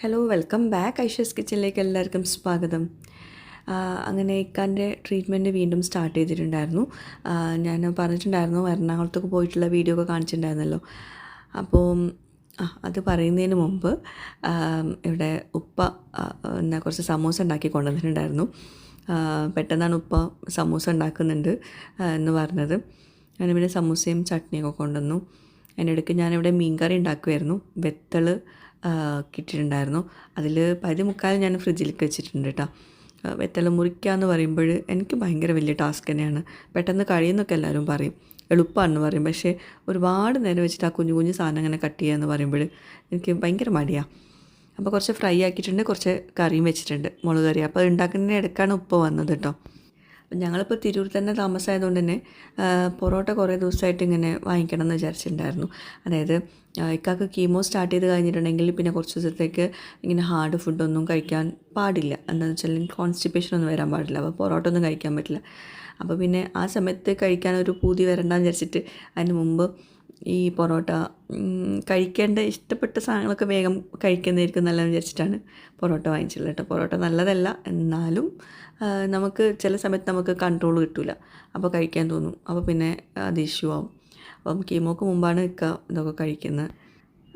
Hello welcome back Aisha's കിച്ചണിലേക്ക് എല്ലാവർക്കും സ്വാഗതം. അങ്ങനെ ഇക്കാന്റെ ട്രീറ്റ്മെന്റ് വീണ്ടും സ്റ്റാർട്ട് ചെയ്തിട്ടുണ്ടായിരുന്നു. ഞാൻ പറഞ്ഞിട്ടുണ്ടായിരുന്നു എറണാകുളത്തൊക്കെ പോയിട്ടുള്ള വീഡിയോ ഒക്കെ കാണിച്ചിട്ടുണ്ടായിരുന്നല്ലോ. അപ്പോൾ ആ അത് പറയുന്നതിന് മുമ്പ് ഇവിടെ ഉപ്പ എന്നാ കുറച്ച് സമൂസ ഉണ്ടാക്കി കൊണ്ടുവന്നിട്ടുണ്ടായിരുന്നു. പെട്ടെന്നാണ് ഉപ്പ സമൂസ ഉണ്ടാക്കുന്നുണ്ട് എന്ന് പറഞ്ഞത്. ഞാൻ പിന്നെ സമൂസയും ചട്നിയൊക്കെ കൊണ്ടുവന്നു. അതിന്റെ ഇടയ്ക്ക് ഞാനിവിടെ മീൻകറി ഉണ്ടാക്കുമായിരുന്നു വെത്തൾ കിട്ടിയിട്ടുണ്ടായിരുന്നു. അതിൽ പകുതി മുക്കാലും ഞാൻ ഫ്രിഡ്ജിലേക്ക് വെച്ചിട്ടുണ്ട് കേട്ടോ വെത്തള മുറിക്കുക എന്ന് പറയുമ്പോൾ എനിക്ക് ഭയങ്കര വലിയ ടാസ്ക് തന്നെയാണ്. പെട്ടെന്ന് കഴിയുന്നൊക്കെ എല്ലാവരും പറയും. എളുപ്പമാണെന്ന് പറയും. പക്ഷേ ഒരുപാട് നേരം വെച്ചിട്ട് ആ കുഞ്ഞു കുഞ്ഞു സാധനം ഇങ്ങനെ കട്ട് ചെയ്യുക എന്ന് പറയുമ്പോൾ എനിക്ക് ഭയങ്കര മടിയാണ് അപ്പോൾ കുറച്ച് ഫ്രൈ ആക്കിയിട്ടുണ്ട് കുറച്ച് കറിയും വെച്ചിട്ടുണ്ട് മുളക് കറി. അപ്പോൾ ഉണ്ടാക്കുന്നതിന് ഇടയ്ക്കാണ് ഉപ്പ് വന്നത് കേട്ടോ ഞങ്ങളിപ്പോൾ തിരൂർ തന്നെ താമസമായതുകൊണ്ട് തന്നെ പൊറോട്ട കുറേ ദിവസമായിട്ട് ഇങ്ങനെ വാങ്ങിക്കണം എന്ന് വിചാരിച്ചിട്ടുണ്ടായിരുന്നു. അതായത് ഇക്കാക്ക് കീമോ സ്റ്റാർട്ട് ചെയ്ത് കഴിഞ്ഞിട്ടുണ്ടെങ്കിൽ പിന്നെ കുറച്ച് ദിവസത്തേക്ക് ഇങ്ങനെ ഹാർഡ് ഫുഡൊന്നും കഴിക്കാൻ പാടില്ല. എന്താണെന്ന് വെച്ചാൽ കോൺസ്റ്റിപ്പേഷൻ ഒന്നും വരാൻ പാടില്ല. അപ്പോൾ പൊറോട്ട ഒന്നും കഴിക്കാൻ പറ്റില്ല. അപ്പോൾ പിന്നെ ആ സമയത്ത് കഴിക്കാൻ ഒരു പൂതി വരണ്ടെന്ന് വിചാരിച്ചിട്ട് അതിന് മുമ്പ് ഈ പൊറോട്ട കഴിക്കേണ്ട ഇഷ്ടപ്പെട്ട സാധനങ്ങളൊക്കെ വേഗം കഴിക്കുന്നതായിരിക്കും നല്ലതെന്ന് വിചാരിച്ചിട്ടാണ് പൊറോട്ട വാങ്ങിച്ചിട്ടുള്ളത് കേട്ടോ. പൊറോട്ട നല്ലതല്ല. എന്നാലും നമുക്ക് ചില സമയത്ത് നമുക്ക് കൺട്രോൾ കിട്ടില്ല അപ്പോൾ കഴിക്കാൻ തോന്നും. അപ്പോൾ പിന്നെ അത് ഇഷ്യൂ ആവും. അപ്പം കീമോക്ക് മുമ്പാണ് ഇക്ക ഇതൊക്കെ കഴിക്കുന്നത്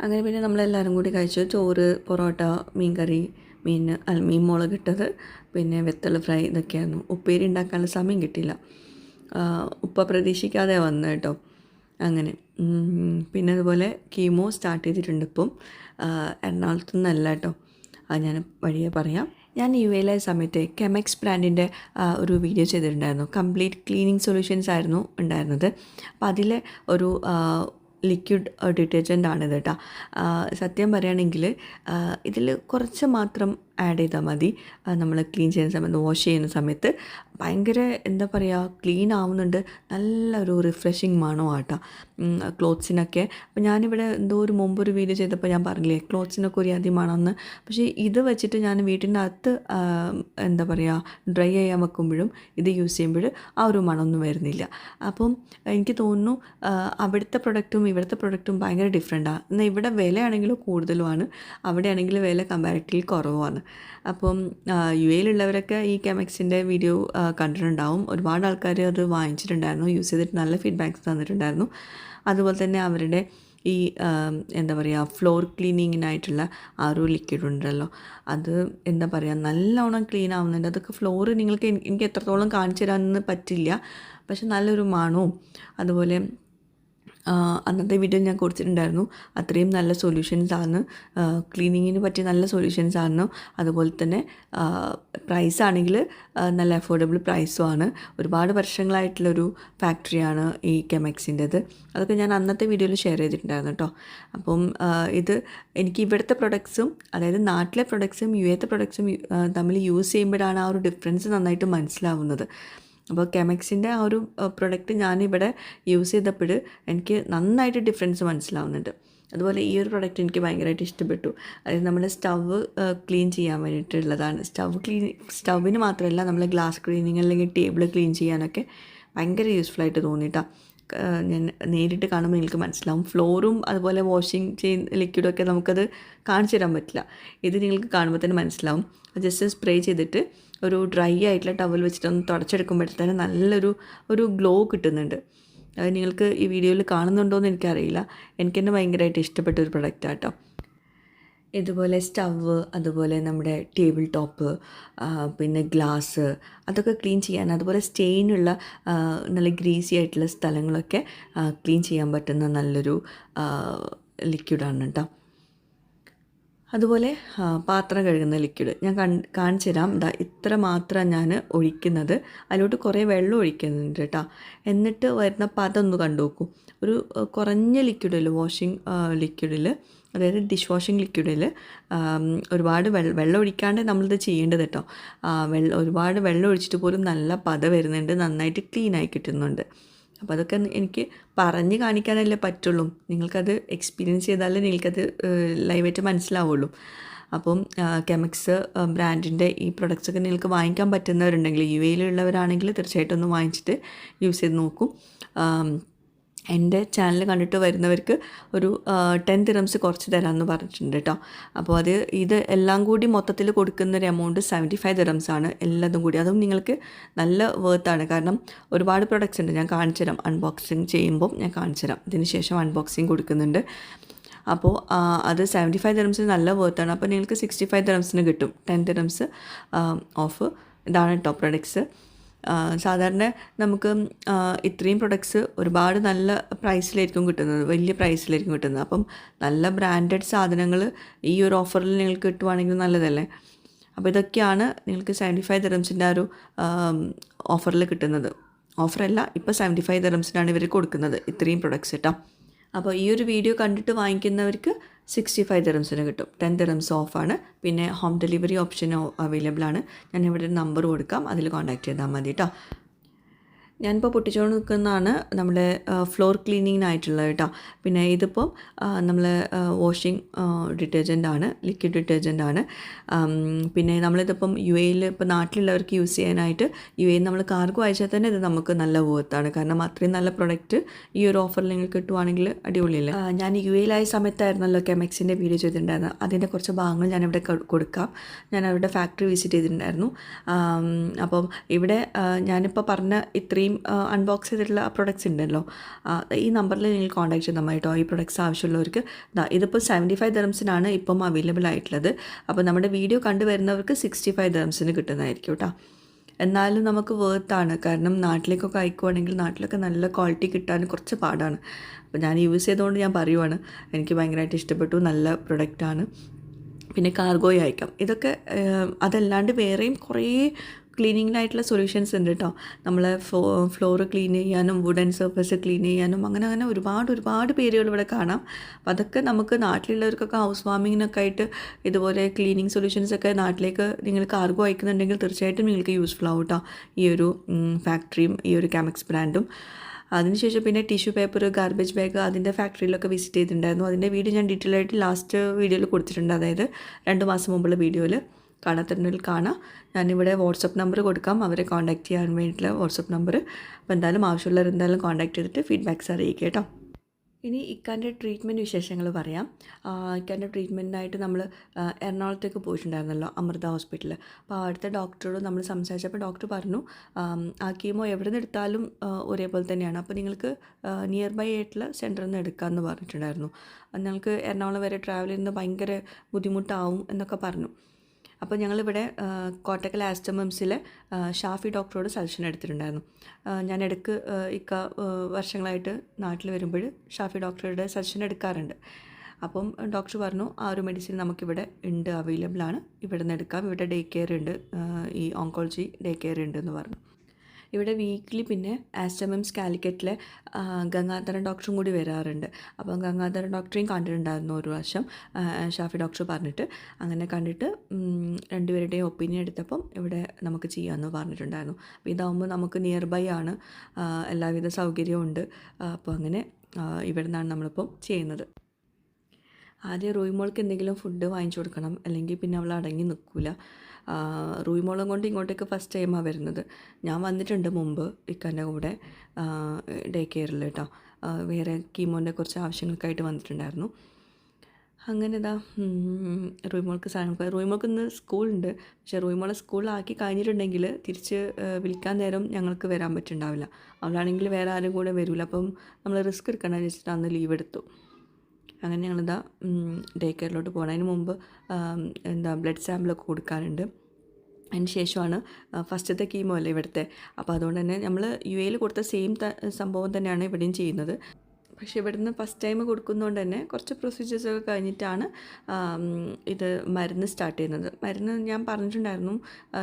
അങ്ങനെ പിന്നെ നമ്മളെല്ലാവരും കൂടി കഴിച്ചു ചോറ് പൊറോട്ട മീൻകറി മീൻ മീൻ മുളക് ഇട്ടത്. പിന്നെ വെത്തള ഫ്രൈ ഇതൊക്കെയായിരുന്നു. ഉപ്പേരി ഉണ്ടാക്കാനുള്ള സമയം കിട്ടിയില്ല. ഉപ്പ പ്രതീക്ഷിക്കാതെ വന്നു കേട്ടോ. അങ്ങനെ. പിന്നെ അതുപോലെ കീമോ സ്റ്റാർട്ട് ചെയ്തിട്ടുണ്ട് ഇപ്പം. എറണാകുളത്തുനിന്നല്ല എറണാകുളത്തു നിന്നല്ല കേട്ടോ. അത് ഞാൻ വഴിയെ പറയാം. ഞാൻ യു എയിലായ സമയത്ത് കെമെക്സ് ബ്രാൻഡിന്റെ ഒരു വീഡിയോ ചെയ്തിട്ടുണ്ടായിരുന്നു. കംപ്ലീറ്റ് ക്ലീനിങ് സൊല്യൂഷൻസ് ആയിരുന്നു ഉണ്ടായിരുന്നത്. അപ്പോൾ അതിലെ ഒരു ലിക്വിഡ് ഡിറ്റർജന്റ് ഇത് കേട്ടോ സത്യം പറയുകയാണെങ്കിൽ ഇതിൽ കുറച്ച് മാത്രം ആഡ് ചെയ്താൽ മതി. നമ്മൾ ക്ലീൻ ചെയ്യുന്ന സമയത്ത് വാഷ് ചെയ്യുന്ന സമയത്ത് ഭയങ്കര എന്താ പറയുക ക്ലീൻ ആവുന്നുണ്ട്. നല്ലൊരു റിഫ്രഷിങ് മണമാട്ടോ. ക്ലോത്ത്സിനൊക്കെ അപ്പോൾ ഞാനിവിടെ എന്തോ ഒരു മുമ്പ് ഒരു വീഡിയോ ചെയ്തപ്പോൾ ഞാൻ പറഞ്ഞില്ലേ ക്ലോത്ത്സിനൊക്കെ ഒരു ആദ്യം മണമെന്ന് പക്ഷേ ഇത് വെച്ചിട്ട് ഞാൻ വീട്ടിന്റെ അകത്ത് എന്താ പറയുക ഡ്രൈ ചെയ്യാൻ വെക്കുമ്പോഴും ഇത് യൂസ് ചെയ്യുമ്പോൾ ആ ഒരു മണമൊന്നും വരുന്നില്ല. അപ്പം എനിക്ക് തോന്നുന്നു അവിടുത്തെ പ്രൊഡക്റ്റും ഇവിടുത്തെ പ്രൊഡക്റ്റും ഭയങ്കര ഡിഫറെന്റാണ് എന്നാൽ ഇവിടെ വിലയാണെങ്കിലും കൂടുതലുമാണ്. അവിടെയാണെങ്കിൽ വില കമ്പാരിറ്റീവ്ലി കുറവുമാണ്. അപ്പം യു എയിലുള്ളവരൊക്കെ ഈ കെമിക്സിന്റെ വീഡിയോ കണ്ടിട്ടുണ്ടാവും. ഒരുപാട് ആൾക്കാർ അത് വാങ്ങിച്ചിട്ടുണ്ടായിരുന്നു. യൂസ് ചെയ്തിട്ട് നല്ല ഫീഡ്ബാക്ക്സ് തന്നിട്ടുണ്ടായിരുന്നു. അതുപോലെ തന്നെ അവരുടെ ഈ എന്താ പറയുക ഫ്ലോർ ക്ലീനിങ്ങിനായിട്ടുള്ള ആ ഒരു ലിക്വിഡ് ഉണ്ടല്ലോ. അത് എന്താ പറയുക നല്ലോണം ക്ലീൻ ആവുന്നുണ്ട്. അതൊക്കെ ഫ്ലോർ നിങ്ങൾക്ക് എനിക്ക് എത്രത്തോളം കാണിച്ചു തരാമെന്ന് പറ്റില്ല. പക്ഷെ നല്ലൊരു മണവും അതുപോലെ അന്നത്തെ വീഡിയോ ഞാൻ കൊടുത്തിട്ടുണ്ടായിരുന്നു. അത്രയും നല്ല സൊല്യൂഷൻസ് ആണ്. ക്ലീനിങ്ങിന് പറ്റിയ നല്ല സൊല്യൂഷൻസ് ആണ് അതുപോലെ തന്നെ പ്രൈസ് ആണെങ്കിൽ നല്ല അഫോർഡബിൾ പ്രൈസും ആണ്. ഒരുപാട് വർഷങ്ങളായിട്ടുള്ളൊരു ഫാക്ടറിയാണ് ഈ കെമെക്സിന്റെത് അതൊക്കെ ഞാൻ അന്നത്തെ വീഡിയോയിൽ ഷെയർ ചെയ്തിട്ടുണ്ടായിരുന്നു കേട്ടോ അപ്പം ഇത് എനിക്ക് ഇവിടുത്തെ പ്രൊഡക്ട്സും അതായത് നാട്ടിലെ പ്രൊഡക്ട്സും യു എത്തെ പ്രൊഡക്ട്സും തമ്മിൽ യൂസ് ചെയ്യുമ്പോഴാണ് ആ ഒരു ഡിഫറൻസ് നന്നായിട്ട് മനസ്സിലാവുന്നത്. അപ്പോൾ കെമിക്സിന്റെ ആ ഒരു പ്രൊഡക്റ്റ് ഞാനിവിടെ യൂസ് ചെയ്തപ്പോൾ എനിക്ക് നന്നായിട്ട് ഡിഫറൻസ് മനസ്സിലാവുന്നുണ്ട്. അതുപോലെ ഈ ഒരു പ്രൊഡക്റ്റ് എനിക്ക് ഭയങ്കരമായിട്ട് ഇഷ്ടപ്പെട്ടു. അതായത് നമ്മുടെ സ്റ്റവ് ക്ലീൻ ചെയ്യാൻ വേണ്ടിയിട്ടുള്ളതാണ്. സ്റ്റവ് ക്ലീൻ സ്റ്റവിന് മാത്രമല്ല നമ്മൾ ഗ്ലാസ് ക്ലീനിങ് അല്ലെങ്കിൽ ടേബിൾ ക്ലീൻ ചെയ്യാനൊക്കെ ഭയങ്കര യൂസ്ഫുൾ ആയിട്ട് തോന്നിയിട്ടാണ് ഞാൻ നേരിട്ട് കാണുമ്പോൾ എനിക്ക് മനസ്സിലാവും. ഫ്ലോറും അതുപോലെ വാഷിംഗ് ചെയ്യുന്ന ലിക്വിഡൊക്കെ നമുക്കത് കാണിച്ചു തരാൻ പറ്റില്ല. ഇത് നിങ്ങൾക്ക് കാണുമ്പോൾ തന്നെ മനസ്സിലാവും. ജസ്റ്റ് സ്പ്രേ ചെയ്തിട്ട് ഒരു ഡ്രൈ ആയിട്ടുള്ള ടവൽ വെച്ചിട്ടൊന്ന് തുടച്ചെടുക്കുമ്പോഴത്തേന് നല്ലൊരു ഒരു ഗ്ലോ കിട്ടുന്നുണ്ട്. അത് നിങ്ങൾക്ക് ഈ വീഡിയോയിൽ കാണുന്നുണ്ടോ എന്ന് എനിക്കറിയില്ല. എനിക്ക് തന്നെ ഭയങ്കരമായിട്ട് ഇഷ്ടപ്പെട്ട ഒരു പ്രൊഡക്റ്റാണ് കേട്ടോ ഇതുപോലെ സ്റ്റവ് അതുപോലെ നമ്മുടെ ടേബിൾ ടോപ്പ് പിന്നെ ഗ്ലാസ് അതൊക്കെ ക്ലീൻ ചെയ്യാൻ അതുപോലെ സ്റ്റെയിനുള്ള നല്ല ഗ്രീസി ആയിട്ടുള്ള സ്ഥലങ്ങളൊക്കെ ക്ലീൻ ചെയ്യാൻ പറ്റുന്ന നല്ലൊരു ലിക്വിഡാണ് കേട്ടോ അതുപോലെ പാത്രം കഴുകുന്ന ലിക്വിഡ് ഞാൻ കൺ കാണിച്ചു തരാം. ഇതാ ഇത്ര മാത്രം ഞാൻ ഒഴിക്കുന്നത്. അതിലോട്ട് കുറേ വെള്ളം ഒഴിക്കുന്നുണ്ട് കേട്ടോ എന്നിട്ട് വരുന്ന പതൊന്ന് കണ്ടു നോക്കൂ. ഒരു കുറഞ്ഞ ലിക്വിഡിൽ വാഷിംഗ് ലിക്വിഡിൽ അതായത് ഡിഷ് വാഷിംഗ് ലിക്വിഡിൽ ഒരുപാട് വെള്ളം വെള്ളം ഒഴിക്കാണ്ട് നമ്മളിത് ചെയ്യേണ്ടത് കേട്ടോ വെള്ളം ഒരുപാട് വെള്ളം ഒഴിച്ചിട്ട് പോലും നല്ല പത വരുന്നുണ്ട് നന്നായിട്ട് ക്ലീനായി കിട്ടുന്നുണ്ട്. അപ്പോൾ അതൊക്കെ എനിക്ക് പറഞ്ഞ് കാണിക്കാനല്ലേ പറ്റുള്ളൂ. നിങ്ങൾക്കത് എക്സ്പീരിയൻസ് ചെയ്താലേ നിങ്ങൾക്കത് ലൈവായിട്ട് മനസ്സിലാവുള്ളൂ. അപ്പം കെമിക്സ് ബ്രാൻഡിന്റെ ഈ പ്രൊഡക്ട്സ് ഒക്കെ നിങ്ങൾക്ക് വാങ്ങിക്കാൻ പറ്റുന്നവരുണ്ടെങ്കിൽ യു എയിലുള്ളവരാണെങ്കിൽ തീർച്ചയായിട്ടും ഒന്ന് വാങ്ങിച്ചിട്ട് യൂസ് ചെയ്ത് നോക്കൂ. എന്റെ ചാനൽ കണ്ടിട്ട് വരുന്നവർക്ക് ഒരു ടെൻ തിറംസ് കുറച്ച് തരാമെന്ന് പറഞ്ഞിട്ടുണ്ട് കേട്ടോ അപ്പോൾ അത് ഇത് എല്ലാം കൂടി മൊത്തത്തിൽ കൊടുക്കുന്ന ഒരു എമൗണ്ട് സെവന്റി ഫൈവ് തിറംസ് ആണ് എല്ലാതും കൂടി. അതും നിങ്ങൾക്ക് നല്ല വേർത്താണ് കാരണം ഒരുപാട് പ്രൊഡക്ട്സ് ഉണ്ട്. ഞാൻ കാണിച്ചു തരാം അൺബോക്സിങ് ചെയ്യുമ്പോൾ ഞാൻ കാണിച്ചു തരാം ഇതിന് ശേഷം അൺബോക്സിങ് കൊടുക്കുന്നുണ്ട്. അപ്പോൾ അത് സെവന്റി ഫൈവ് തിറംസിന് നല്ല വേർത്താണ് അപ്പോൾ നിങ്ങൾക്ക് സിക്സ്റ്റി ഫൈവ് തിറംസിന് കിട്ടും. ടെൻ തിറംസ് ഓഫ് ഇതാണ് കേട്ടോ പ്രൊഡക്ട്സ് സാധാരണ നമുക്ക് ഇത്രയും പ്രൊഡക്ട്സ് ഒരുപാട് നല്ല പ്രൈസിലായിരിക്കും കിട്ടുന്നത്. വലിയ പ്രൈസിലായിരിക്കും കിട്ടുന്നത്. അപ്പം നല്ല ബ്രാൻഡഡ് സാധനങ്ങൾ ഈ ഒരു ഓഫറിൽ നിങ്ങൾക്ക് കിട്ടുവാണെങ്കിൽ നല്ലതല്ലേ? അപ്പോൾ ഇതൊക്കെയാണ് നിങ്ങൾക്ക് സെവന്റി ഫൈവ് തെറംസിന്റെ ആ ഒരു ഓഫറിൽ കിട്ടുന്നത്. ഓഫറല്ല ഇപ്പോൾ സെവന്റി ഫൈവ് തെറംസിനാണ് ഇവർ കൊടുക്കുന്നത് ഇത്രയും പ്രൊഡക്ട്സ് കേട്ടോ അപ്പോൾ ഈ ഒരു വീഡിയോ കണ്ടിട്ട് വാങ്ങിക്കുന്നവർക്ക് സിക്സ്റ്റി ഫൈവ് ദിറംസിന് കിട്ടും. ടെൻ ദിറംസ് ഓഫാണ് പിന്നെ ഹോം ഡെലിവറി ഓപ്ഷൻ അവൈലബിൾ ആണ്. ഞാൻ ഇവിടെ നമ്പർ കൊടുക്കാം. അതിൽ കോൺടാക്ട് ചെയ്താൽ മതി കേട്ടോ ഞാനിപ്പോൾ പൊട്ടിച്ചുകൊണ്ട് നിൽക്കുന്നതാണ് നമ്മുടെ ഫ്ലോർ ക്ലീനിങ്ങിനായിട്ടുള്ളത് കേട്ടോ. പിന്നെ ഇതിപ്പോൾ നമ്മൾ വാഷിംഗ് ഡിറ്റർജന്റ് ആണ് ലിക്വിഡ് ഡിറ്റർജന്റ് ആണ്. പിന്നെ നമ്മളിതിപ്പം യു എയിൽ ഇപ്പോൾ നാട്ടിലുള്ളവർക്ക് യൂസ് ചെയ്യാനായിട്ട് യു എയിൽ നമ്മൾ കാർഗോ അയച്ചാൽ തന്നെ ഇത് നമുക്ക് നല്ല വേർത്താണ് കാരണം അത്രയും നല്ല പ്രൊഡക്റ്റ് ഈ ഒരു ഓഫറിൽ നിങ്ങൾ കിട്ടുവാണെങ്കിൽ അടിപൊളിയല്ലേ? ഞാൻ യു എയിലായ സമയത്തായിരുന്നല്ലോ കെമെക്സിന്റെ വീഡിയോ ചെയ്തിട്ടുണ്ടായിരുന്നത് അതിന്റെ കുറച്ച് ഭാഗങ്ങൾ ഞാനിവിടെ കൊടുക്കാം. ഞാൻ അവരുടെ ഫാക്ടറി വിസിറ്റ് ചെയ്തിട്ടുണ്ടായിരുന്നു അപ്പം ഇവിടെ ഞാനിപ്പോൾ പറഞ്ഞ ഇത്രയും അൺബോക്സ് ചെയ്തിട്ടുള്ള പ്രൊഡക്ട്സ് ഉണ്ടല്ലോ. ഈ നമ്പറിൽ നിങ്ങൾ കോൺടാക്ട് ചെയ്താൽ കേട്ടോ ഈ പ്രൊഡക്ട്സ് ആവശ്യമുള്ളവർക്ക്. ഇതിപ്പോൾ സെവന്റി ഫൈവ് ദറംസിനാണ് ഇപ്പം അവൈലബിൾ ആയിട്ടുള്ളത്. അപ്പോൾ നമ്മുടെ വീഡിയോ കണ്ടുവരുന്നവർക്ക് സിക്സ്റ്റി ഫൈവ് ദറംസിന് കിട്ടുന്നതായിരിക്കും കേട്ടോ എന്നാലും നമുക്ക് വേർത്താണ് കാരണം നാട്ടിലേക്കൊക്കെ അയക്കുവാണെങ്കിൽ നാട്ടിലൊക്കെ നല്ല ക്വാളിറ്റി കിട്ടാൻ കുറച്ച് പാടാണ്. അപ്പോൾ ഞാൻ യൂസ് ചെയ്തുകൊണ്ട് ഞാൻ പറയുവാണ്. എനിക്ക് ഭയങ്കരമായിട്ട് ഇഷ്ടപ്പെട്ടു. നല്ല പ്രൊഡക്റ്റാണ് പിന്നെ കാർഗോയി അയക്കാം. ഇതൊക്കെ അതല്ലാണ്ട് വേറെയും കുറേ ക്ലീനിങ്ങിനായിട്ടുള്ള സൊല്യൂഷൻസ് ഉണ്ട് കേട്ടോ. നമ്മൾ ഫ്ലോർ ക്ലീൻ ചെയ്യാനും വുഡൻ സർഫസ് ക്ലീൻ ചെയ്യാനും അങ്ങനെ അങ്ങനെ ഒരുപാട് ഒരുപാട് പേരുകൾ ഇവിടെ കാണാം. അപ്പം അതൊക്കെ നമുക്ക് നാട്ടിലുള്ളവർക്കൊക്കെ ഹൗസ് വാമിങ്ങിനൊക്കെ ആയിട്ട് ഇതുപോലെ ക്ലീനിങ് സൊല്യൂഷൻസ് ഒക്കെ നാട്ടിലേക്ക് നിങ്ങൾ കാർഗോ അയക്കുന്നുണ്ടെങ്കിൽ തീർച്ചയായിട്ടും നിങ്ങൾക്ക് യൂസ്ഫുൾ ആവും കേട്ടോ. ഈ ഒരു ഫാക്ടറിയും ഈ ഒരു കെമിക്സ് ബ്രാൻഡും അതിനുശേഷം പിന്നെ ടിഷ്യൂ പേപ്പർ ഗാർബേജ് ബാഗ് അതിന്റെ ഫാക്ടറിയിലൊക്കെ വിസിറ്റ് ചെയ്തിട്ടുണ്ടായിരുന്നു. അതിന്റെ വീഡിയോ ഞാൻ ഡീറ്റെയിൽ ആയിട്ട് ലാസ്റ്റ് വീഡിയോയിൽ കൊടുത്തിട്ടുണ്ട്. അതായത് രണ്ട് മാസം മുമ്പുള്ള വീഡിയോയിൽ കാണാത്തതിൽ കാണാം. ഞാനിവിടെ വാട്സപ്പ് നമ്പർ കൊടുക്കാം. അവരെ കോൺടാക്ട് ചെയ്യാൻ വേണ്ടിയിട്ടുള്ള വാട്സപ്പ് നമ്പർ അപ്പോൾ എന്തായാലും ആവശ്യമുള്ളവർ എന്തായാലും കോൺടാക്ട് ചെയ്തിട്ട് ഫീഡ്ബാക്ക്സ് അറിയിക്കുക കേട്ടോ. ഇനി ഇക്കാന്റെ ട്രീറ്റ്മെന്റ് വിശേഷങ്ങൾ പറയാം. ഇക്കാന്റെ ട്രീറ്റ്മെന്റിനായിട്ട് നമ്മൾ എറണാകുളത്തേക്ക് പോയിട്ടുണ്ടായിരുന്നല്ലോ അമൃത ഹോസ്പിറ്റലിൽ അപ്പോൾ അവിടുത്തെ ഡോക്ടറോട് നമ്മൾ സംസാരിച്ചപ്പോൾ ഡോക്ടർ പറഞ്ഞു ആ കീമോ എവിടെ നിന്ന് എടുത്താലും ഒരേപോലെ തന്നെയാണ്. അപ്പോൾ നിങ്ങൾക്ക് നിയർ ബൈ ആയിട്ടുള്ള സെന്ററിൽ നിന്ന് എടുക്കാമെന്ന് പറഞ്ഞിട്ടുണ്ടായിരുന്നു. നിങ്ങൾക്ക് എറണാകുളം വരെ ട്രാവൽ ചെയ്യുന്നത് ഭയങ്കര ബുദ്ധിമുട്ടാവും എന്നൊക്കെ പറഞ്ഞു. അപ്പോൾ ഞങ്ങളിവിടെ കോട്ടക്കൽ ആസ്റ്റമംസിലെ ഷാഫി ഡോക്ടറോട് സജഷൻ എടുത്തിട്ടുണ്ടായിരുന്നു. ഞാൻ ഇടയ്ക്ക് ഇക്ക വർഷങ്ങളായിട്ട് നാട്ടിൽ വരുമ്പോൾ ഷാഫി ഡോക്ടറുടെ സജഷൻ എടുക്കാറുണ്ട്. അപ്പം ഡോക്ടർ പറഞ്ഞു ആ ഒരു മെഡിസിൻ നമുക്കിവിടെ ഉണ്ട് അവൈലബിൾ ആണ്. ഇവിടെ നിന്ന് എടുക്കാം. ഇവിടെ ഡേ കെയർ ഉണ്ട് ഈ ഓങ്കോളജി ഡേ കെയർ ഉണ്ട് എന്ന് പറഞ്ഞു. ഇവിടെ വീക്ക്ലി പിന്നെ ആസ്റ്റമംസ് കാലിക്കറ്റിലെ ഗംഗാധരൻ ഡോക്ടറും കൂടി വരാറുണ്ട്. അപ്പം ഗംഗാധരൻ ഡോക്ടറെയും കണ്ടിട്ടുണ്ടായിരുന്നു ഒരു പ്രാവശ്യം ഷാഫി ഡോക്ടർ പറഞ്ഞിട്ട്. അങ്ങനെ കണ്ടിട്ട് രണ്ടുപേരുടെയും ഒപ്പീനിയൻ എടുത്തപ്പം ഇവിടെ നമുക്ക് ചെയ്യാമെന്ന് പറഞ്ഞിട്ടുണ്ടായിരുന്നു. അപ്പോൾ ഇതാവുമ്പോൾ നമുക്ക് നിയർ ബൈ ആണ് എല്ലാവിധ സൗകര്യവും ഉണ്ട്. അപ്പോൾ അങ്ങനെ ഇവിടെ നിന്നാണ് നമ്മളിപ്പം ചെയ്യുന്നത്. ആദ്യം റൂയിമോൾക്ക് എന്തെങ്കിലും ഫുഡ് വാങ്ങിച്ചു കൊടുക്കണം. അല്ലെങ്കിൽ പിന്നെ അവൾ അടങ്ങി നിൽക്കില്ല റൂയിമോളും കൊണ്ട് ഇങ്ങോട്ടേക്ക് ഫസ്റ്റ് ടൈമാണ് വരുന്നത്. ഞാൻ വന്നിട്ടുണ്ട് മുമ്പ് ഇക്കാന്റെ കൂടെ ഡേ കെയറിൽ കേട്ടോ വേറെ കീമോന്റെ കുറച്ച് ആവശ്യങ്ങൾക്കായിട്ട് വന്നിട്ടുണ്ടായിരുന്നു. അങ്ങനെ ഇതാ റൂയിമോൾക്ക് സാധനം റൂയിമോൾക്ക് ഇന്ന് സ്കൂളുണ്ട് പക്ഷേ റൂയിമോളെ സ്കൂളിലാക്കി കഴിഞ്ഞിട്ടുണ്ടെങ്കിൽ തിരിച്ച് വിളിക്കാൻ നേരം ഞങ്ങൾക്ക് വരാൻ പറ്റുന്നുണ്ടാവില്ല. അവളാണെങ്കിൽ വേറെ ആരും കൂടെ വരില്ല അപ്പം നമ്മൾ റിസ്ക് എടുക്കണം വെച്ചിട്ട് അന്ന് ലീവ് എടുത്തു. അങ്ങനെ ഞങ്ങളിതാ ഡേ കെയറിലോട്ട് പോകണം അതിന് മുമ്പ് എന്താ ബ്ലഡ് സാമ്പിളൊക്കെ കൊടുക്കാനുണ്ട്. അതിന് ശേഷമാണ് ഫസ്റ്റത്തെ കീമോ അല്ലേ ഇവിടുത്തെ. അപ്പോൾ അതുകൊണ്ട് തന്നെ നമ്മൾ യു എയിൽ കൊടുത്ത സെയിം സംഭവം തന്നെയാണ് ഇവിടെയും ചെയ്യുന്നത്. പക്ഷേ ഇവിടുന്ന് ഫസ്റ്റ് ടൈം കൊടുക്കുന്നതുകൊണ്ട് തന്നെ കുറച്ച് പ്രൊസീജിയേഴ്സൊക്കെ കഴിഞ്ഞിട്ടാണ് ഇത് മരുന്ന് സ്റ്റാർട്ട് ചെയ്യുന്നത്. മരുന്ന് ഞാൻ പറഞ്ഞിട്ടുണ്ടായിരുന്നു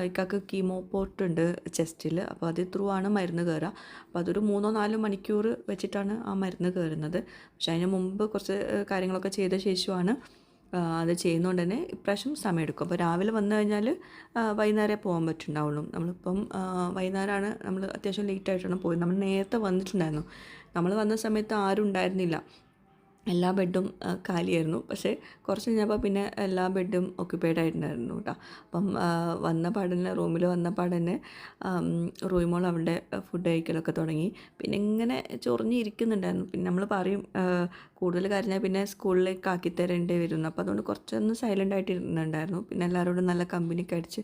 ഇക്കാക്ക് കീമോ പോർട്ട് ഉണ്ട് ചെസ്റ്റിൽ അപ്പോൾ അത് ത്രൂ ആണ് മരുന്ന് കയറുക അപ്പോൾ അതൊരു മൂന്നോ നാലോ മണിക്കൂർ വെച്ചിട്ടാണ് ആ മരുന്ന് കയറുന്നത് പക്ഷേ അതിന് മുമ്പ് കുറച്ച് കാര്യങ്ങളൊക്കെ ചെയ്ത ശേഷമാണ് അത് ചെയ്യുന്നതുകൊണ്ട് തന്നെ ഇപ്രാവശ്യം സമയമെടുക്കും അപ്പോൾ രാവിലെ വന്നു കഴിഞ്ഞാൽ വൈകുന്നേരം പോകാൻ പറ്റുന്നുണ്ടാവുള്ളൂ. നമ്മളിപ്പം വൈകുന്നേരമാണ് നമ്മൾ അത്യാവശ്യം ലേറ്റ് ആയിട്ടാണ് പോയത്. നമ്മൾ നേരത്തെ വന്നിട്ടുണ്ടായിരുന്നു. നമ്മൾ വന്ന സമയത്ത് ആരും ഉണ്ടായിരുന്നില്ല. എല്ലാ ബെഡും കാലിയായിരുന്നു. പക്ഷേ കുറച്ച് കഴിഞ്ഞപ്പോൾ പിന്നെ എല്ലാ ബെഡും ഒക്യുപ്പൈഡ് ആയിട്ടുണ്ടായിരുന്നു കേട്ടോ. അപ്പം വന്ന പാടന്നെ റൂമിൽ വന്ന പാടന്നെ റൂമോൾ അവിടെ ഫുഡ് കഴിക്കലൊക്കെ തുടങ്ങി. പിന്നെ ഇങ്ങനെ ചൊറിഞ്ഞിരിക്കുന്നുണ്ടായിരുന്നു. പിന്നെ നമ്മൾ പറയും കൂടുതൽ കരഞ്ഞാൽ പിന്നെ സ്കൂളിലേക്ക് ആക്കി തരേണ്ടി വരുന്നു. അപ്പോൾ അതുകൊണ്ട് കുറച്ചൊന്ന് സൈലന്റ് ആയിട്ട് ഇരുന്നുണ്ടായിരുന്നു പിന്നെ എല്ലാവരോടും നല്ല കമ്പനിയൊക്കെ അടിച്ച്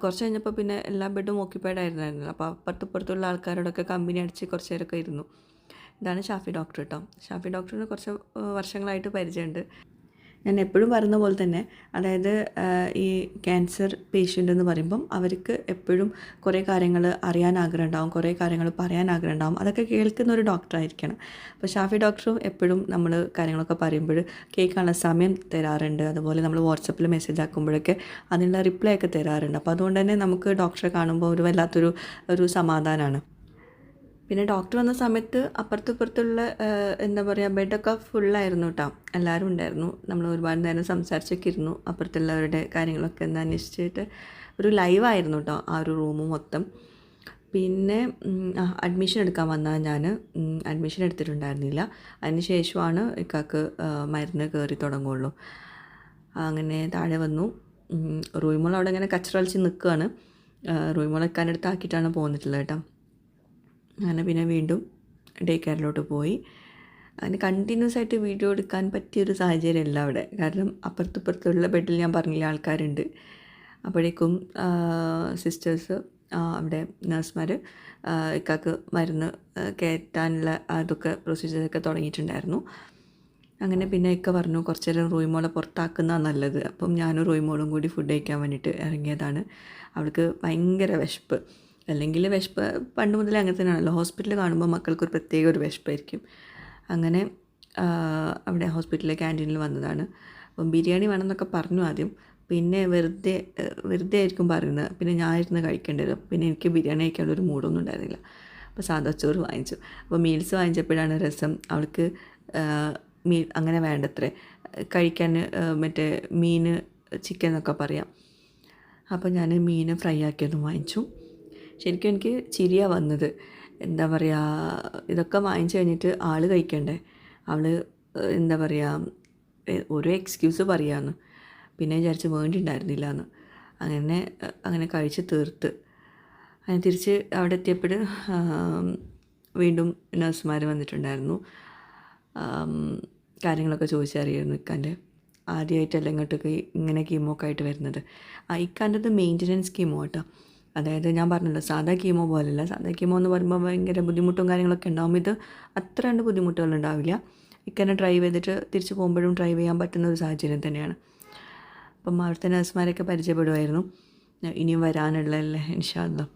കുറച്ച് കഴിഞ്ഞപ്പോൾ പിന്നെ എല്ലാ ബെഡും ഓക്യുപ്പൈഡ് ആയിരുന്നായിരുന്നു. അപ്പോൾ അപ്പുറത്തുപ്പുറത്തുള്ള ആൾക്കാരോടൊക്കെ കമ്പനി അടിച്ച് കുറച്ച് നേരമൊക്കെ ഇരുന്നു. ഇതാണ് ഷാഫി ഡോക്ടർ കേട്ടോ ഷാഫി ഡോക്ടറിന് കുറച്ച് വർഷങ്ങളായിട്ട് പരിചയമുണ്ട്. ഞാൻ എപ്പോഴും പറയുന്ന പോലെ തന്നെ അതായത് ഈ ക്യാൻസർ പേഷ്യന്റ് എന്ന് പറയുമ്പം അവർക്ക് എപ്പോഴും കുറേ കാര്യങ്ങൾ അറിയാൻ ആഗ്രഹം ഉണ്ടാവും കുറേ കാര്യങ്ങൾ പറയാൻ ആഗ്രഹം ഉണ്ടാവും അതൊക്കെ കേൾക്കുന്ന ഒരു ഡോക്ടറായിരിക്കണം അപ്പോൾ ഷാഫി ഡോക്ടറും എപ്പോഴും നമ്മൾ കാര്യങ്ങളൊക്കെ പറയുമ്പോൾ കേൾക്കാനുള്ള സമയം തരാറുണ്ട്. അതുപോലെ നമ്മൾ വാട്സപ്പിൽ മെസ്സേജ് ആക്കുമ്പോഴൊക്കെ അതിനുള്ള റിപ്ലൈ ഒക്കെ തരാറുണ്ട്. അപ്പോൾ അതുകൊണ്ട് തന്നെ നമുക്ക് ഡോക്ടറെ കാണുമ്പോൾ ഒരു വല്ലാത്തൊരു ഒരു സമാധാനമാണ്. പിന്നെ ഡോക്ടർ വന്ന സമയത്ത് അപ്പുറത്തും ഇപ്പുറത്തുള്ള ഏഹ്, എന്താ പറയുക ബെഡൊക്കെ ഫുള്ളായിരുന്നു കേട്ടോ എല്ലാവരും ഉണ്ടായിരുന്നു. നമ്മൾ ഒരുപാട് നേരം സംസാരിച്ചൊക്കെ ഇരുന്നു. അപ്പുറത്തുള്ളവരുടെ കാര്യങ്ങളൊക്കെ ഒന്ന് അന്വേഷിച്ചിട്ട് ഒരു ലൈവായിരുന്നു കേട്ടോ ആ ഒരു റൂം മൊത്തം. പിന്നെ അഡ്മിഷൻ എടുക്കാൻ വന്നാൽ ഞാൻ അഡ്മിഷൻ എടുത്തിട്ടുണ്ടായിരുന്നില്ല. അതിന് ശേഷമാണ് ഇക്കാക്ക് മരുന്ന് കയറി തുടങ്ങുള്ളൂ. അങ്ങനെ താഴെ വന്നു. റൂമുകൾ അവിടെ ഇങ്ങനെ കച്ചറളിച്ച് നിൽക്കുകയാണ്. റൂമോൾ എക്കാന്റെ ആക്കിയിട്ടാണ് പോന്നിട്ടുള്ളത് കേട്ടോ അങ്ങനെ പിന്നെ വീണ്ടും ഡേ കെയറിലോട്ട് പോയി. അങ്ങനെ കണ്ടിന്യൂസ് ആയിട്ട് വീഡിയോ എടുക്കാൻ പറ്റിയൊരു സാഹചര്യമല്ല അവിടെ. കാരണം അപ്പുറത്തിപ്പുറത്തുള്ള ബെഡിൽ ഞാൻ പറഞ്ഞില്ല ആൾക്കാരുണ്ട്. അപ്പോഴേക്കും സിസ്റ്റേഴ്സ് അവിടെ നഴ്സുമാർ ഇക്കാക്ക് മരുന്ന് കയറ്റാനുള്ള അതൊക്കെ പ്രൊസീജിയേഴ്സൊക്കെ തുടങ്ങിയിട്ടുണ്ടായിരുന്നു. അങ്ങനെ പിന്നെ ഇക്ക പറഞ്ഞു കുറച്ച് നേരം റൂമോളെ പുറത്താക്കുന്നതാണ് നല്ലത്. അപ്പം ഞാനും റൂമോളും കൂടി ഫുഡ് കഴിക്കാൻ വേണ്ടിയിട്ട് ഇറങ്ങിയതാണ്. അവൾക്ക് ഭയങ്കര വിശപ്പ്. അല്ലെങ്കിൽ വിശപ്പ് പണ്ട് മുതലേ അങ്ങനെ തന്നെയാണല്ലോ. ഹോസ്പിറ്റലിൽ കാണുമ്പോൾ മക്കൾക്ക് ഒരു പ്രത്യേക ഒരു വിശപ്പായിരിക്കും. അങ്ങനെ അവിടെ ഹോസ്പിറ്റലിലെ ക്യാന്റീനിൽ വന്നതാണ്. അപ്പം ബിരിയാണി വേണമെന്നൊക്കെ പറഞ്ഞു ആദ്യം. പിന്നെ വെറുതെ വെറുതെ ആയിരിക്കും പറയുന്നത്. പിന്നെ ഞാൻ ഇരുന്ന് കഴിക്കേണ്ടി വരും. പിന്നെ എനിക്ക് ബിരിയാണി കഴിക്കാനുള്ള ഒരു മൂഡൊന്നും ഉണ്ടായിരുന്നില്ല. അപ്പോൾ സാധാ ചോറ് വാങ്ങിച്ചു. അപ്പോൾ മീൽസ് വാങ്ങിച്ചപ്പോഴാണ് രസം. അവൾക്ക് മീ അങ്ങനെ വേണ്ടത്രേ. കഴിക്കാൻ മറ്റേ മീൻ ചിക്കൻ എന്നൊക്കെ പറയാം. അപ്പോൾ ഞാൻ മീൻ ഫ്രൈ ആക്കിയതും വാങ്ങിച്ചു. ശരിക്കും എനിക്ക് ചിരിയാണ് വന്നത്. എന്താ പറയുക ഇതൊക്കെ വാങ്ങിച്ചു കഴിഞ്ഞിട്ട് ആൾ കഴിക്കണ്ടേ? അവൾ എന്താ പറയുക ഓരോ എക്സ്ക്യൂസ് പറയാമെന്ന് പിന്നെ വിചാരിച്ച് വേണ്ടിയിട്ടുണ്ടായിരുന്നില്ല എന്ന് അങ്ങനെ അങ്ങനെ കഴിച്ച് തീർത്ത്. അങ്ങനെ തിരിച്ച് അവിടെ എത്തിയപ്പോൾ വീണ്ടും നഴ്സുമാർ വന്നിട്ടുണ്ടായിരുന്നു. കാര്യങ്ങളൊക്കെ ചോദിച്ചറിയായിരുന്നു ഇക്കാന്റെ. ആദ്യമായിട്ടല്ല ഇങ്ങോട്ടൊക്കെ ഇങ്ങനെ കീമോ ഒക്കെ ആയിട്ട് വരുന്നത് ഇക്കാന്റെത് മെയിന്റനൻസ് കീമോ കേട്ടോ. അതായത് ഞാൻ പറഞ്ഞല്ലോ സാധാ കീമോ പോലെയല്ല. സാധാ കീമോ എന്ന് പറയുമ്പോൾ ഭയങ്കര ബുദ്ധിമുട്ടും കാര്യങ്ങളൊക്കെ ഉണ്ടാവും. ഇത് അത്ര കണ്ട് ബുദ്ധിമുട്ടുകൾ ഉണ്ടാവില്ല. ഇക്കന്നെ ഡ്രൈവ് ചെയ്തിട്ട് തിരിച്ച് പോകുമ്പോഴും ഡ്രൈവ് ചെയ്യാൻ പറ്റുന്ന ഒരു സാഹചര്യം തന്നെയാണ്. അപ്പം അവിടുത്തെ നഴ്സുമാരൊക്കെ പരിചയപ്പെടുമായിരുന്നു ഇനിയും വരാനുള്ളതല്ലേ ഇൻഷാല്ല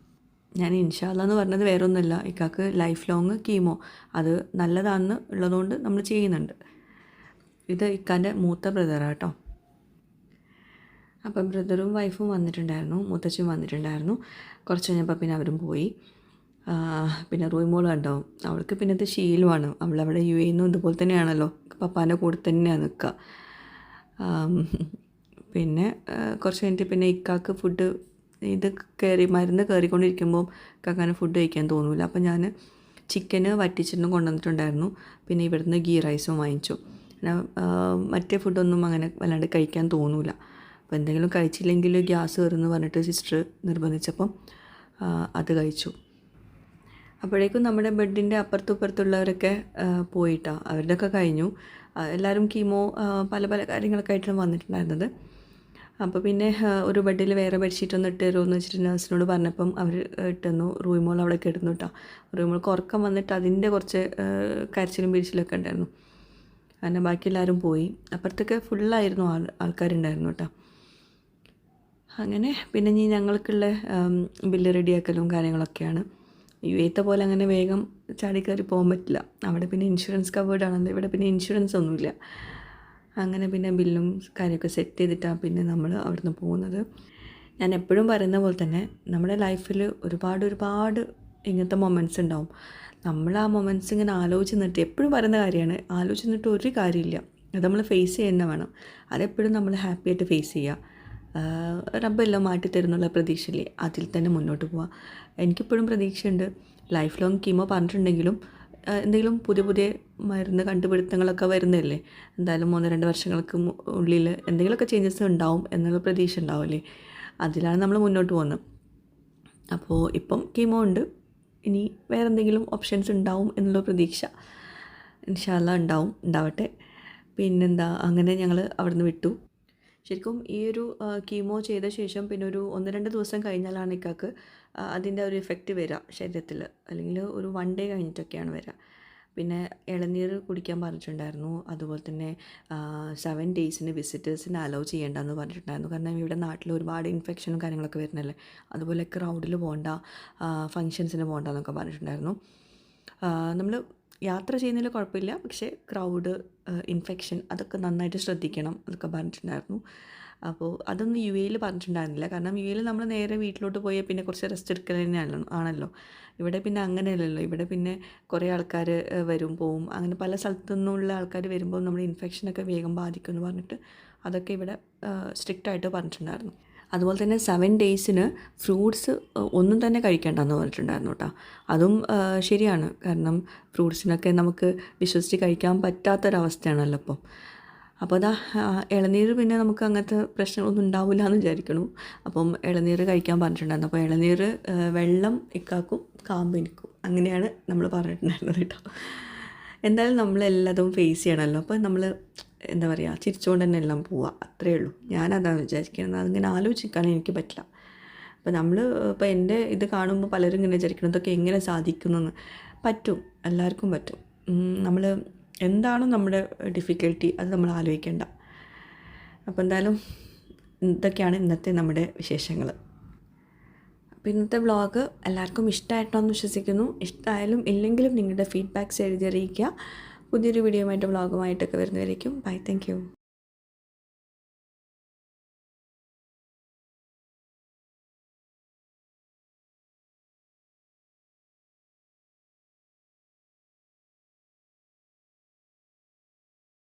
ഞാൻ ഇൻഷാല്ല എന്ന് പറഞ്ഞത് വേറെ ഒന്നുമില്ല ഇക്കാക്ക് ലൈഫ് ലോങ് കീമോ. അത് നല്ലതാണെന്ന് ഉള്ളതുകൊണ്ട് നമ്മൾ ചെയ്യുന്നുണ്ട്. ഇത് ഇക്കാന്റെ മൂത്ത ബ്രദറാണ് അപ്പം ബ്രദറും വൈഫും വന്നിട്ടുണ്ടായിരുന്നു മുത്തച്ഛനും വന്നിട്ടുണ്ടായിരുന്നു. കുറച്ച് കഴിഞ്ഞപ്പോൾ പിന്നെ അവരും പോയി. പിന്നെ റൂമോൾ കണ്ടോ? അവൾക്ക് പിന്നെ ഇത് ശീലമാണ്. അവളവിടെ യു എന്നും ഇതുപോലെ തന്നെയാണല്ലോ. പപ്പാന്റെ കൂടെ തന്നെയാണ് നിൽക്കുക. പിന്നെ കുറച്ച് കഴിഞ്ഞിട്ട് പിന്നെ ഇക്കാക്ക് ഫുഡ് ഇത് കയറി മരുന്ന് കയറിക്കൊണ്ടിരിക്കുമ്പോൾ ഇക്കാക്ക് അങ്ങനെ ഫുഡ് കഴിക്കാൻ തോന്നില്ല അപ്പം ഞാൻ ചിക്കന് വറ്റിച്ചിട്ടും കൊണ്ടുവന്നിട്ടുണ്ടായിരുന്നു. പിന്നെ ഇവിടുന്ന് ഗീ റൈസും വാങ്ങിച്ചു. മറ്റേ ഫുഡൊന്നും അങ്ങനെ വല്ലാണ്ട് കഴിക്കാൻ തോന്നില്ല അപ്പോൾ എന്തെങ്കിലും കഴിച്ചില്ലെങ്കിൽ ഗ്യാസ് കയറുമെന്ന് പറഞ്ഞിട്ട് സിസ്റ്റർ നിർബന്ധിച്ചപ്പം അത് കഴിച്ചു. അപ്പോഴേക്കും നമ്മുടെ ബെഡിന്റെ അപ്പുറത്തും ഇപ്പുറത്തുള്ളവരൊക്കെ പോയിട്ടാ. അവരുടെയൊക്കെ കഴിഞ്ഞു. എല്ലാവരും കീമോ പല പല കാര്യങ്ങളൊക്കെ ആയിട്ടാണ് വന്നിട്ടുണ്ടായിരുന്നത്. അപ്പോൾ പിന്നെ ഒരു ബെഡിൽ വേറെ ബെഡ്ഷീറ്റ് ഒന്ന് ഇട്ട് തരുമോ എന്ന് വെച്ചിട്ട് നഴ്സിനോട് പറഞ്ഞപ്പം അവർ ഇട്ടുന്നു. റൂമോൾ അവിടെ കിടന്നു കേട്ടോ. റൂമോൾക്ക് ഉറക്കം വന്നിട്ട് അതിന്റെ കുറച്ച് കരച്ചിലും പിരിച്ചിലൊക്കെ ഉണ്ടായിരുന്നു. അങ്ങനെ ബാക്കി എല്ലാവരും പോയി. അപ്പുറത്തൊക്കെ ഫുള്ളായിരുന്നു ആൾ ആൾക്കാരുണ്ടായിരുന്നു കേട്ടോ. അങ്ങനെ പിന്നെ ഇനി ഞങ്ങൾക്കുള്ള ബില്ല് റെഡിയാക്കലും കാര്യങ്ങളൊക്കെയാണ്. യു എത്തെ പോലെ അങ്ങനെ വേഗം ചാടി കയറി പോകാൻ പറ്റില്ല. അവിടെ പിന്നെ ഇൻഷുറൻസ് കവേർഡ് ആണല്ലോ. ഇവിടെ പിന്നെ ഇൻഷുറൻസ് ഒന്നുമില്ല. അങ്ങനെ പിന്നെ ബില്ലും കാര്യമൊക്കെ സെറ്റ് ചെയ്തിട്ടാണ് പിന്നെ നമ്മൾ അവിടുന്ന് പോകുന്നത്. ഞാൻ എപ്പോഴും പറയുന്ന പോലെ തന്നെ നമ്മുടെ ലൈഫിൽ ഒരുപാട് ഒരുപാട് ഇങ്ങനത്തെ മൊമെന്റ്സ് ഉണ്ടാവും. നമ്മൾ ആ മൊമെന്റ്സ് ഇങ്ങനെ ആലോചിച്ച് നിന്നിട്ട് എപ്പോഴും പറയുന്ന കാര്യമാണ് ആലോചിച്ച് നിന്നിട്ട് ഒരു കാര്യമില്ല. അത് നമ്മൾ ഫേസ് ചെയ്യുന്ന വേണം. അതെപ്പോഴും നമ്മൾ ഹാപ്പിയായിട്ട് ഫേസ് ചെയ്യുക. റബ്ബെല്ലാം മാറ്റി തരുന്നുള്ള പ്രതീക്ഷയില്ലേ അതിൽ തന്നെ മുന്നോട്ട് പോവാം. എനിക്കിപ്പോഴും പ്രതീക്ഷയുണ്ട്. ലൈഫ് ലോങ് കീമോ പറഞ്ഞിട്ടുണ്ടെങ്കിലും എന്തെങ്കിലും പുതിയ പുതിയ മരുന്ന് കണ്ടുപിടുത്തങ്ങളൊക്കെ വരുന്നില്ലേ എന്തായാലും മൂന്ന് രണ്ട് വർഷങ്ങൾക്ക് ഉള്ളിൽ എന്തെങ്കിലുമൊക്കെ ചേഞ്ചസ് ഉണ്ടാവും എന്നുള്ള പ്രതീക്ഷ ഉണ്ടാവില്ലേ അതിലാണ് നമ്മൾ മുന്നോട്ട് പോകുന്നത്. അപ്പോൾ ഇപ്പം കീമോ ഉണ്ട്. ഇനി വേറെ എന്തെങ്കിലും ഓപ്ഷൻസ് ഉണ്ടാവും എന്നുള്ള പ്രതീക്ഷ ഇൻഷാല്ല ഉണ്ടാവും ഉണ്ടാവട്ടെ. പിന്നെന്താ അങ്ങനെ ഞങ്ങൾ അവിടുന്ന് വിട്ടു. ശരിക്കും ഈ ഒരു കീമോ ചെയ്ത ശേഷം പിന്നെ ഒരു ഒന്ന് രണ്ട് ദിവസം കഴിഞ്ഞാലാണ് ഇക്കാക്ക് അതിന്റെ ഒരു ഇഫക്റ്റ് വരിക ശരീരത്തിൽ അല്ലെങ്കിൽ ഒരു വൺ ഡേ കഴിഞ്ഞിട്ടൊക്കെയാണ് വരിക പിന്നെ ഇളനീർ കുടിക്കാൻ പറഞ്ഞിട്ടുണ്ടായിരുന്നു. അതുപോലെ തന്നെ സെവൻ ഡേയ്സിന് വിസിറ്റേഴ്സിനെ അലൗ ചെയ്യേണ്ടെന്ന് പറഞ്ഞിട്ടുണ്ടായിരുന്നു. കാരണം ഇവിടെ നാട്ടിൽ ഒരുപാട് ഇൻഫെക്ഷനും കാര്യങ്ങളൊക്കെ വരുന്നല്ലേ? അതുപോലെ ക്രൗഡിൽ പോകണ്ട ഫങ്ഷൻസിന് പോകണ്ട എന്നൊക്കെ പറഞ്ഞിട്ടുണ്ടായിരുന്നു. നമ്മൾ യാത്ര ചെയ്യുന്നതിൽ കുഴപ്പമില്ല. പക്ഷേ ക്രൗഡ് ഇൻഫെക്ഷൻ അതൊക്കെ നന്നായിട്ട് ശ്രദ്ധിക്കണം എന്നൊക്കെ പറഞ്ഞിട്ടുണ്ടായിരുന്നു. അപ്പോൾ അതൊന്നും യു എയിൽ പറഞ്ഞിട്ടുണ്ടായിരുന്നില്ല. കാരണം യു എയിൽ നമ്മൾ നേരെ വീട്ടിലോട്ട് പോയാൽ പിന്നെ കുറച്ച് റെസ്റ്റ് എടുക്കൽ തന്നെയാണല്ലോ ആണല്ലോ. ഇവിടെ പിന്നെ അങ്ങനെയല്ലല്ലോ. ഇവിടെ പിന്നെ കുറേ ആൾക്കാർ വരും പോവും. അങ്ങനെ പല സ്ഥലത്തു നിന്നുള്ള ആൾക്കാർ വരുമ്പോൾ നമ്മുടെ ഇൻഫെക്ഷനൊക്കെ വേഗം ബാധിക്കുമെന്ന് പറഞ്ഞിട്ട് അതൊക്കെ ഇവിടെ സ്ട്രിക്റ്റായിട്ട് പറഞ്ഞിട്ടുണ്ടായിരുന്നു. അതുപോലെ തന്നെ സെവൻ ഡേയ്സിന് ഫ്രൂട്ട്സ് ഒന്നും തന്നെ കഴിക്കേണ്ടെന്ന് പറഞ്ഞിട്ടുണ്ടായിരുന്നു കേട്ടോ അതും ശരിയാണ്. കാരണം ഫ്രൂട്ട്സിനൊക്കെ നമുക്ക് വിശ്വസിച്ച് കഴിക്കാൻ പറ്റാത്തൊരവസ്ഥയാണല്ലോ ഇപ്പം. അപ്പോൾ അതാ ഇളനീർ പിന്നെ നമുക്ക് അങ്ങനത്തെ പ്രശ്നങ്ങളൊന്നും ഉണ്ടാവില്ല എന്ന് വിചാരിക്കണു. അപ്പം ഇളനീര് കഴിക്കാൻ പറഞ്ഞിട്ടുണ്ടായിരുന്നു. അപ്പോൾ ഇളനീര് വെള്ളം ഇക്കാക്കും കാമ്പ് എനിക്കും അങ്ങനെയാണ് നമ്മൾ പറഞ്ഞിട്ടുണ്ടായിരുന്നത് കേട്ടോ എന്തായാലും നമ്മളെല്ലാതും ഫേസ് ചെയ്യണമല്ലോ അപ്പോൾ നമ്മൾ എന്താ പറയുക ചിരിച്ചുകൊണ്ട് തന്നെ എല്ലാം പോവുക അത്രയേ ഉള്ളൂ ഞാനതാണ് വിചാരിക്കുന്നത് അതിങ്ങനെ ആലോചിക്കാൻ എനിക്ക് പറ്റില്ല. അപ്പോൾ നമ്മൾ ഇപ്പോൾ എന്റെ ഇത് കാണുമ്പോൾ പലരും ഇങ്ങനെ വിചാരിക്കണം ഇതൊക്കെ എങ്ങനെ സാധിക്കുന്നെന്ന്? പറ്റും. എല്ലാവർക്കും പറ്റും. നമ്മൾ എന്താണോ നമ്മുടെ ഡിഫിക്കൽട്ടി അത് നമ്മൾ ആലോചിക്കേണ്ട. അപ്പോൾ എന്തായാലും ഇതൊക്കെയാണ് ഇന്നത്തെ നമ്മുടെ വിശേഷങ്ങൾ അപ്പോൾ ഇന്നത്തെ വ്ളോഗ് എല്ലാവർക്കും ഇഷ്ടമായിട്ടോന്ന് വിശ്വസിക്കുന്നു. ഇഷ്ടമായാലും ഇല്ലെങ്കിലും നിങ്ങളുടെ ഫീഡ്ബാക്ക്സ് എഴുതി അറിയിക്കുക. പുതിയൊരു വീഡിയോ ആയിട്ട് വ്ളോഗുമായിട്ടൊക്കെ വരുന്നതായിരിക്കും ബൈ. താങ്ക്